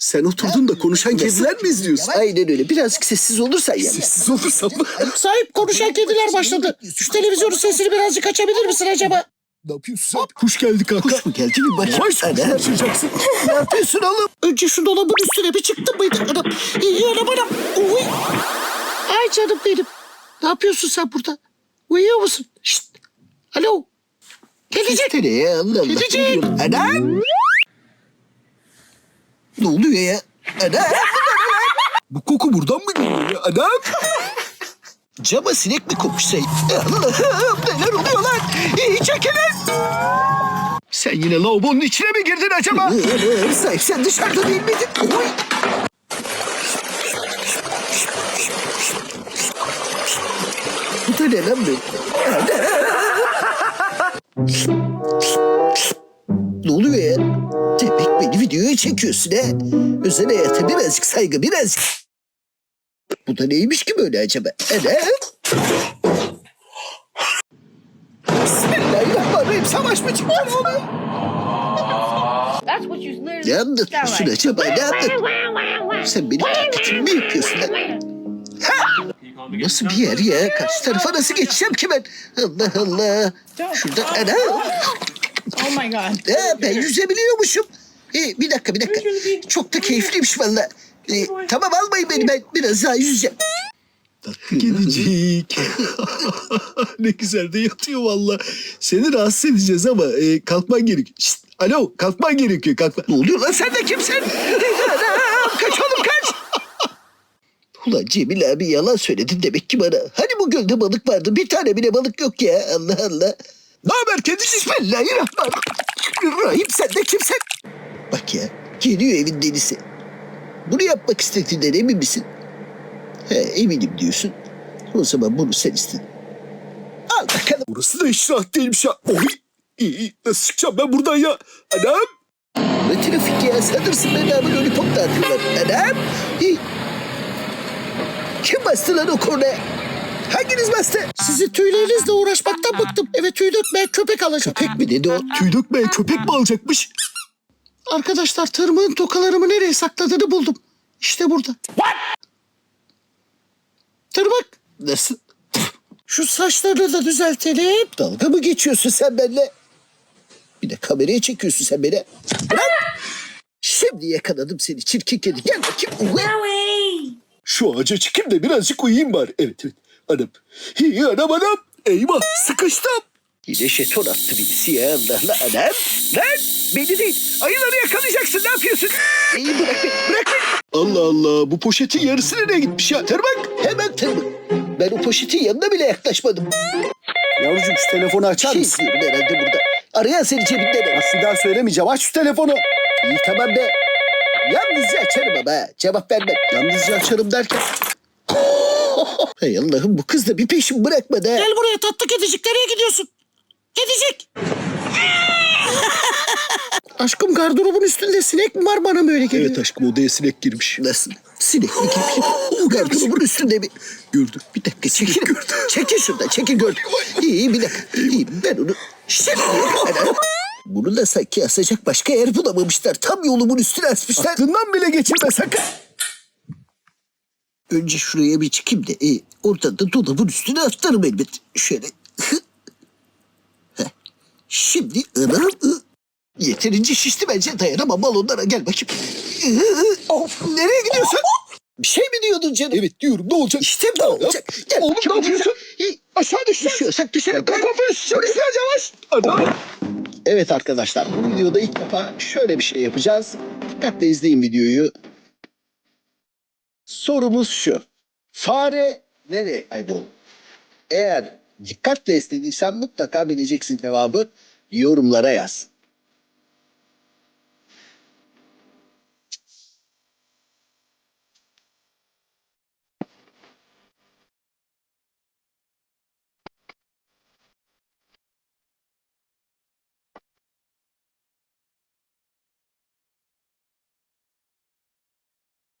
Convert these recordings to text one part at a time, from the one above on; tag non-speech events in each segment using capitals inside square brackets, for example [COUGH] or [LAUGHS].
Sen oturdun da konuşan kediler mi izliyorsun? Aynen öyle. Birazcık sessiz olursan ya. Sessiz olursam mı? [LAUGHS] Sahip konuşan kediler başladı. Şu televizyonun sesini birazcık açabilir misin acaba? Ne yapıyorsun sen? Kuş geldi kanka. Kuş mu geldi bir bakayım. Kuş Ana. kaçıracaksın. [LAUGHS] ne yapıyorsun oğlum? Önce şu dolabın üstüne bir çıktım mıydı? Anam. İyi anam anam. Uy. Ay canım benim. Ne yapıyorsun sen burada? Uyuyor musun? Şşt. Alo. Allah. Kedicik. Anam. Ne oluyor ya? Anam. Bu koku buradan mı geliyor ya? Adam. Cama sinek mi kokuşsaydı? Allah'ım neler oluyor lan? İyi çekilin. Sen yine lavabonun içine mi girdin acaba? Ee, sen dışarıda değil miydin? Oy. Bu da ne lan böyle? ne çekiyorsun ha? Özel hayata birazcık saygı birazcık. Bu da neymiş ki böyle acaba? Ana? Bismillahirrahmanirrahim. Savaş mı? Ne oluyor? That's what you literally Ne anlatıyorsun acaba? Ne anlatıyorsun? Sen benim taklitimi mi yapıyorsun lan? Bu Nasıl bir yer ya? Karşı tarafa nasıl geçeceğim ki ben? Allah Allah. Şurada ana. Oh my god. Ha, ben yüzebiliyormuşum. Ee, bir dakika bir dakika. Çok da keyifliymiş valla. Ee, tamam almayın beni ben biraz daha yüzeceğim. Kedicik. [LAUGHS] ne güzel de yatıyor valla. Seni rahatsız edeceğiz ama e, kalkman gerekiyor. Şşt, alo kalkman gerekiyor kalkman. Ne oluyor lan sen de kimsin? Anam, [LAUGHS] kaç oğlum kaç. Ulan Cemil abi yalan söyledin demek ki bana. Hani bu gölde balık vardı bir tane bile balık yok ya. Allah Allah. Ne haber kedicik? Bismillahirrahmanirrahim sen de kimsin? Bak ya geliyor evin delisi. Bunu yapmak istediğinden emin misin? He eminim diyorsun. O zaman bunu sen istedin. Al bakalım. Burası da hiç rahat değilmiş ya. Oy. İyi. Nasıl çıkacağım ben buradan ya? Anam. Ne trafik ya sanırsın beni abi lollipop dağıtıyorlar. Anam. İyi. Kim bastı lan o kornaya? Hanginiz bastı? Sizin tüylerinizle uğraşmaktan bıktım. Eve tüy dökmeyen köpek alacağım. Köpek mi dedi o? Tüy dökmeye köpek mi alacakmış? Arkadaşlar tırmığın tokalarımı nereye sakladığını buldum. İşte burada. Tırmık. Nasıl? Şu saçlarını da düzeltelim. Dalga mı geçiyorsun sen benimle? Bir de kameraya çekiyorsun sen beni. Bırak. Şimdi yakaladım seni çirkin kedi. Gel bakayım. Uy. Şu ağaca çıkayım da birazcık uyuyayım bari. Evet evet. Anam. İyi anam anam. Eyvah sıkıştım. Yine jeton attı birisi ya Allah'la anam. Lan beni değil. Ayıları yakalayacaksın ne yapıyorsun? İyi bırak beni bırak beni. Allah Allah bu poşetin yarısı nereye gitmiş ya? Tırmık. Hemen tırmık. Ben o poşetin yanına bile yaklaşmadım. Yavrucuğum şu telefonu açar Şey mısın? izliyorum herhalde burada. Arayan seni cebinden. Bir daha söylemeyeceğim. Aç şu telefonu. İyi tamam be. Yalnızca açarım ama ha. Cevap vermem. Yalnızca açarım derken. [LAUGHS] Hay Allah'ım bu kız da bir peşimi bırakmadı ha. Gel buraya tatlı kedicik. Nereye gidiyorsun? Kedicik. [LAUGHS] Aşkım gardırobun üstünde sinek mi var bana mı öyle geliyor? Evet aşkım odaya sinek girmiş. Nasıl? Sinek mi girmiş? [LAUGHS] Gardırobun üstünde mi? Gördüm. Bir dakika çekil. çekil şuradan çekil gördüm. İyi iyi bir dakika. İyi ben onu şimdi. [LAUGHS] Bunu da sanki asacak başka yer bulamamışlar. Tam yolumun üstüne asmışlar. Aklından bile geçirme sakın. Önce şuraya bir çıkayım da e, oradan da dolabın üstüne atlarım elbet. Şöyle. Şimdi ınam ı. Yeterince şişti bence dayanamam balonlara gel bakayım. of nereye gidiyorsun? Bir şey mi diyordun canım? Evet diyorum ne olacak? İşte ne olacak? Gel Oğlum ne yapıyorsun? Aşağı düştün. Düşüyorsak düşelim. Kafes. Polis yavaş. Adam. Evet arkadaşlar bu videoda ilk defa şöyle bir şey yapacağız. Dikkatle izleyin videoyu. Sorumuz şu. Fare nereye kayboldu? Eğer dikkatle izlediysen mutlaka bileceksin cevabı. Yorumlara yaz.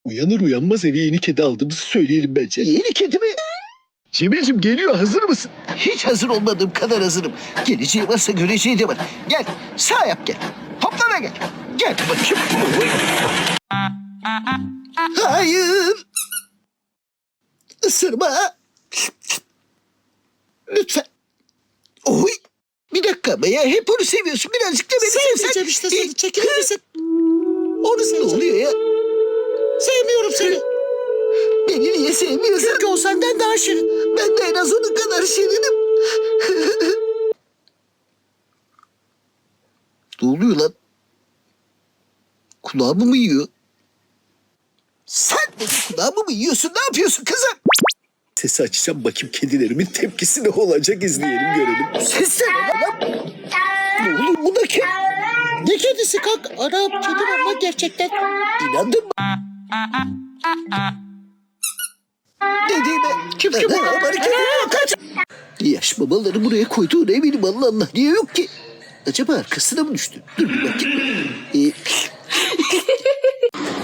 Uyanır uyanmaz eve yeni kedi aldığımızı söyleyelim bence. Yeni kedi mi? Cemil'cim geliyor hazır mısın? Hiç hazır olmadığım kadar hazırım. Geleceği varsa göreceği de var. Gel sağ yap gel. Hoplana gel. Gel bakayım. Hayır. Isırma. Lütfen. Oy. Bir dakika ama ya hep onu seviyorsun. Birazcık da beni sevsen. Sevmeyeceğim işte seni. Çekilir misin? Onu Ne seveceğim. oluyor ya? Sevmiyorum seni. Beni niye sevmiyorsun? Çünkü o senden daha şirin. Ben de en az onun kadar şirinim. [LAUGHS] ne oluyor lan? Kulağımı mı yiyor? Sen benim kulağımı mı yiyorsun? Ne yapıyorsun kızım? Sesi açacağım bakayım kedilerimin tepkisi ne olacak izleyelim görelim. Ses ne lan? Ne oluyor bu da kim? Ne kedisi kalk? Anam kedi lan gerçekten. İnandın mı? Dediğime kim kim Bana kedi kaç. Yaş babaları buraya koyduğuna eminim Allah Allah. Niye yok ki? Acaba arkasına mı düştü? Dur bir bakayım. Ee, [LAUGHS]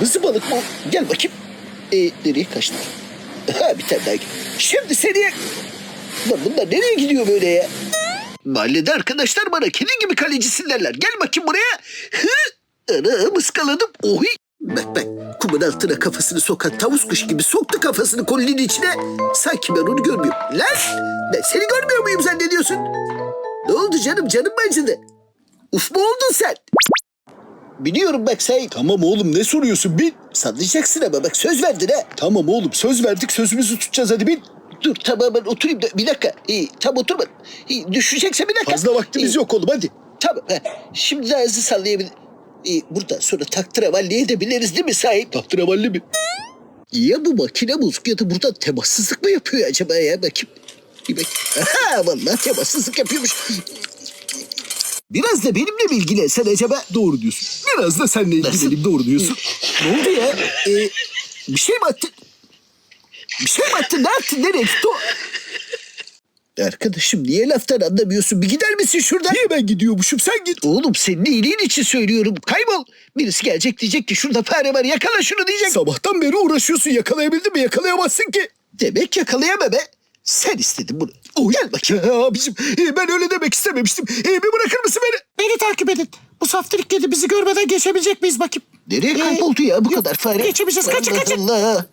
Kırmızı balık mı? Gel bakayım. Ee, nereye kaçtı? Ha bir tane daha. Şimdi seni... Lan bunlar nereye gidiyor böyle ya? Mahallede arkadaşlar bana kedi gibi kalecisin derler. Gel bakayım buraya. Hı? Ana ıskaladım. Oy. Bak bak kumun altına kafasını sokan tavus kuş gibi soktu kafasını kolinin içine. Sanki ben onu görmüyorum. Lan ben seni görmüyor muyum zannediyorsun? Ne oldu canım canım mı acıdı? Uf mu oldun sen? Biliyorum bak sen Tamam oğlum ne soruyorsun bin. sallayacaksın ama bak söz verdin ha. Tamam oğlum söz verdik sözümüzü tutacağız hadi bin. Dur tamam ben oturayım da bir dakika. İyi, tam oturma. İyi, düşecekse bir dakika. Fazla vaktimiz İyi, yok oğlum hadi. Tamam. ha. Şimdi hızlı sallayabilir. İyi, buradan sonra taktıravalli edebiliriz değil mi sahip? Tahtıravalli mi? Ya bu makine bozuk ya da buradan temassızlık mı yapıyor acaba ya? Bakayım. Bir bak. Aha, vallahi temassızlık yapıyormuş. Biraz da benimle mi ilgilensen acaba? Doğru diyorsun. Biraz da seninle Nasıl? doğru diyorsun. Ne oldu ya? Ee, bir şey mi attın? Bir şey mi attın? Ne yaptın? Nereye gitti o? Arkadaşım niye laftan anlamıyorsun? Bir gider misin şuradan? Niye ben gidiyormuşum sen git. Oğlum senin iyiliğin için söylüyorum. Kaybol. Birisi gelecek diyecek ki şurada fare var yakala şunu diyecek. Sabahtan beri uğraşıyorsun yakalayabildin mi yakalayamazsın ki. Demek yakalayamam be. Sen istedin bunu. Oh, gel bakayım. Ya abicim e, ben öyle demek istememiştim. E, bir bırakır mısın beni? Beni takip edin. Bu saftirik kedi bizi görmeden geçebilecek miyiz bakayım? Nereye Ee, kayboldu ya bu yok, kadar fare? geçemeyeceğiz. Kaçın, Allah kaçın. Allah.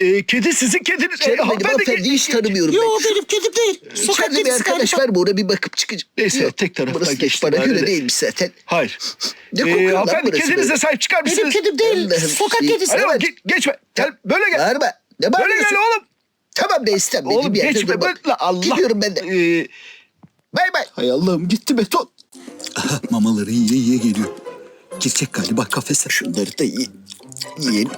E, kedi sizin kediniz. E, Canım benim hanımefendi- hanımefendi hiç tanımıyorum Yo ben. benim kedim değil. Sokak İçeride bir kedisi arkadaş galiba. var mı ona bir bakıp çıkacağım. Neyse, tek taraftan Burası geçtim bana göre de. değilmiş zaten. Hayır. Ne E, kokuyor lan hanımefendi burası kedinize böyle? sahip çıkar mısınız? Benim kedim değil. Allah'ım. Sokak İyi. kedisi. Alo Evet. git, geçme. Gel böyle gel. Bağırma. Ne Böyle bağırıyorsun? gel oğlum. Tamam ne istemediğim Oğlum bir yerde geçme. durma. Böyle, Allah. Gidiyorum ben de. Bay bay. hay Allah'ım gitti beton. Mamaları yiye yiye geliyor. Girecek galiba kafese. Şunları da ye. Yiyelim.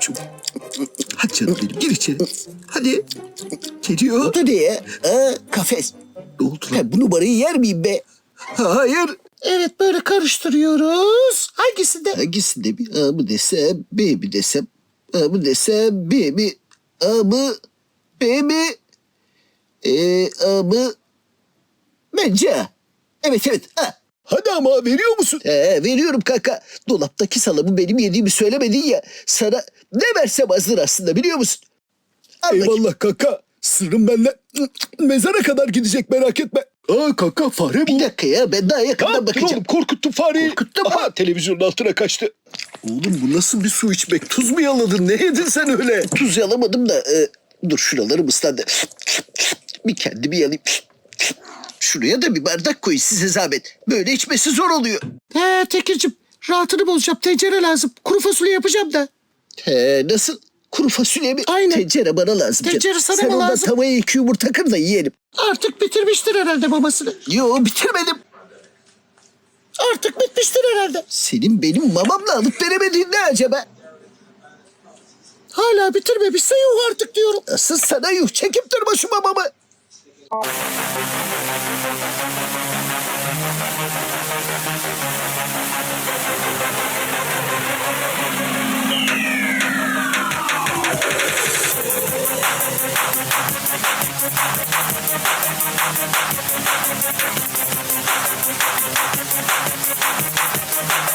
Hadi canım benim gir içeri. Hadi. Geliyor. Ne ya? Aa, kafes. Ne oldu lan? Ben bu numarayı yer miyim be? Hayır. Evet böyle karıştırıyoruz. Hangisinde? Hangisinde bir A mı desem, B mi desem? A mı desem, B mi? A mı? B mi? E, A mı? Bence A. Evet evet A. Hadi ama veriyor musun? He, veriyorum kaka. Dolaptaki salamı benim yediğimi söylemedin ya. Sana ne versem azdır aslında biliyor musun? Al bakayım. Eyvallah kaka. Sırrım benden mezara kadar gidecek merak etme. Aa kaka fare bu. Bir dakika ya ben daha yakından dur bakacağım. oğlum korkuttun fareyi. Korkuttun mu? Aha, televizyonun altına kaçtı. Oğlum bu nasıl bir su içmek? Tuz mu yaladın? Ne yedin sen öyle? Tuz yalamadım da e, dur şuralarım ıslandı. Bir kendimi yalayayım. Şuraya da bir bardak koy size zahmet. Böyle içmesi zor oluyor. He Tekir'cim rahatını bozacağım. Tencere lazım. Kuru fasulye yapacağım da. He nasıl? Kuru fasulye mi? Aynen. Tencere bana lazım. canım. Tencere sana Sen mı lazım? tavaya iki yumurta kır da yiyelim. Artık bitirmiştir herhalde mamasını. Yo bitirmedim. Artık bitmiştir herhalde. Senin benim mamamla alıp veremediğin ne acaba? Hala bitirmemişse yuh artık diyorum. Asıl sana yuh çekip durma şu mamamı. Thank you.